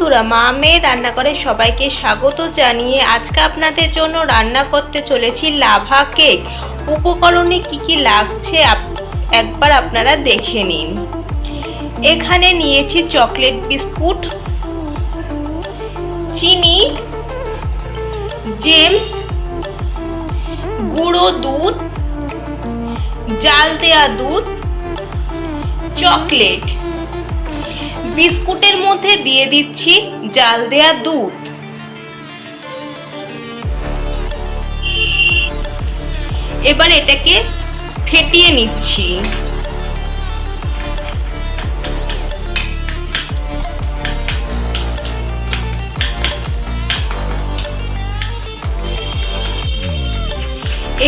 মা মেয়ে রান্নাঘরে সবাইকে স্বাগত জানিয়ে আজকে আপনাদের জন্য রান্না করতে চলেছি লাভা কেক। উপকরণে কি কি লাগছে একবার আপনারা দেখে নিন। এখানে নিয়েছি চকলেট বিস্কুট, চিনি, জেমস, গুঁড়ো দুধ, জাল দেয়া দুধ, চকলেট। বিস্কুটের মধ্যে দিয়ে দিচ্ছি জাল দেয়া দুধ। এবার এটাকে ফেটিয়ে নিচ্ছি।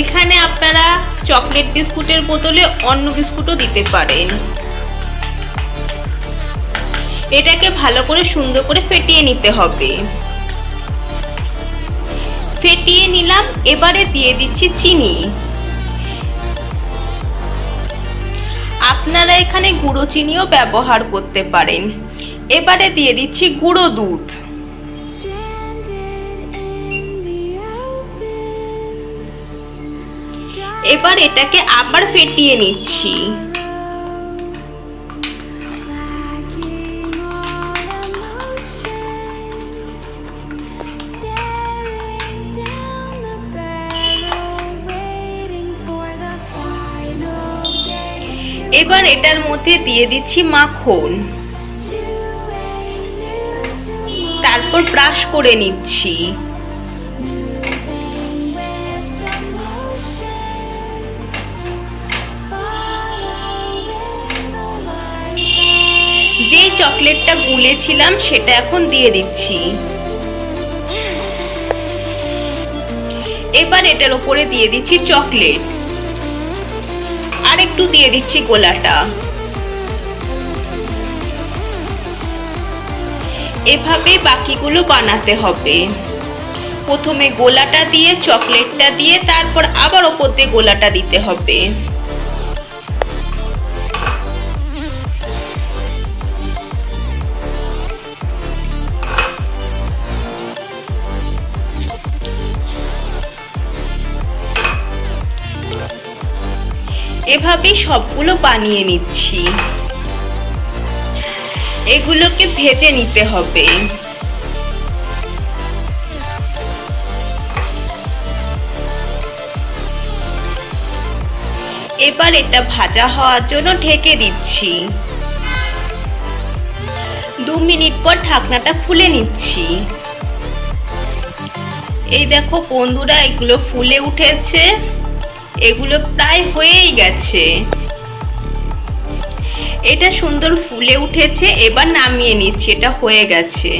এখানে আপনারা চকলেট বিস্কুটের বোতলে অন্য বিস্কুটও দিতে পারেন। এটাকে ভালো করে সুন্দর করে ফেটিয়ে নিতে হবে। ফেটিয়ে নিলাম, এবারে দিয়ে দিচ্ছি চিনি। আপনারা এখানে গুঁড়ো চিনিও ব্যবহার করতে পারেন। এবারে দিয়ে দিচ্ছি গুঁড়ো দুধ. এবার এটাকে আবার ফেটিয়ে নিচ্ছি। এবার এটার মধ্যে দিয়ে দিচ্ছি মাখন. তারপর ব্রাশ করে নিচ্ছি. যেই চকলেটটা গুলেছিলাম সেটা এখন দিয়ে দিচ্ছি এবার এটার উপরে দিয়ে দিচ্ছি চকলেট আর একটু দিয়ে দিচ্ছি গোলাটা। এভাবে বাকিগুলো বানাতে হবে। প্রথমে গোলাটা দিয়ে, চকলেটটা দিয়ে, তারপর আবার ওপর দিয়ে গোলাটা দিতে হবে। এভাবেই সবগুলো বানিয়ে নিচ্ছি। এগুলোকে ভেজে নিতে হবে। এবার এটা ভাজা হওয়ার জন্য ঢেকে দিচ্ছি। দু মিনিট পর ঢাকনাটা খুলে নিচ্ছি। এই দেখো বন্ধুরা, এগুলো ফুলে উঠেছে। এগুলো প্রায় হয়েই গেছে। এটা সুন্দর ফুলে উঠেছে, এবার নামিয়ে নিচ্ছি, এটা হয়ে গেছে।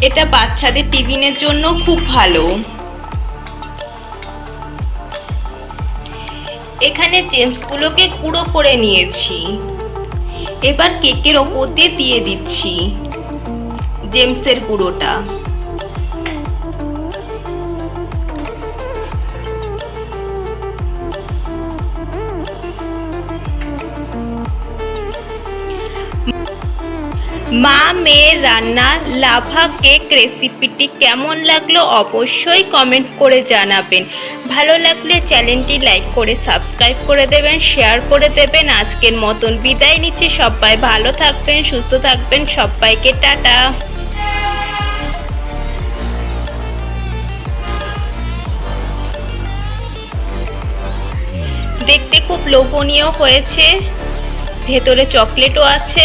এটা বাচ্চাদের টিফিনের জন্য খুব ভালো। এখানে জেমসগুলোকে গুঁড়ো করে নিয়েছি। এবার কেকের ওপর দিয়ে দিয়ে দিচ্ছি। জেমসের গুঁড়োটা মা, মেয়ের রান্না লাভা কেক রেসিপিটি কেমন লাগল অবশ্যই কমেন্ট করে জানাবেন। ভালো লাগলে চ্যানেলটি লাইক করে সাবস্ক্রাইব করে দেবেন শেয়ার করে দেবেন। আজকের মতন বিদায় নিচ্ছি, সবাই ভালো থাকবেন, সুস্থ থাকবেন, সবাইকে টাটা। দেখতে খুব লোভনীয় হয়েছে। ভেতরে চকলেটও আছে।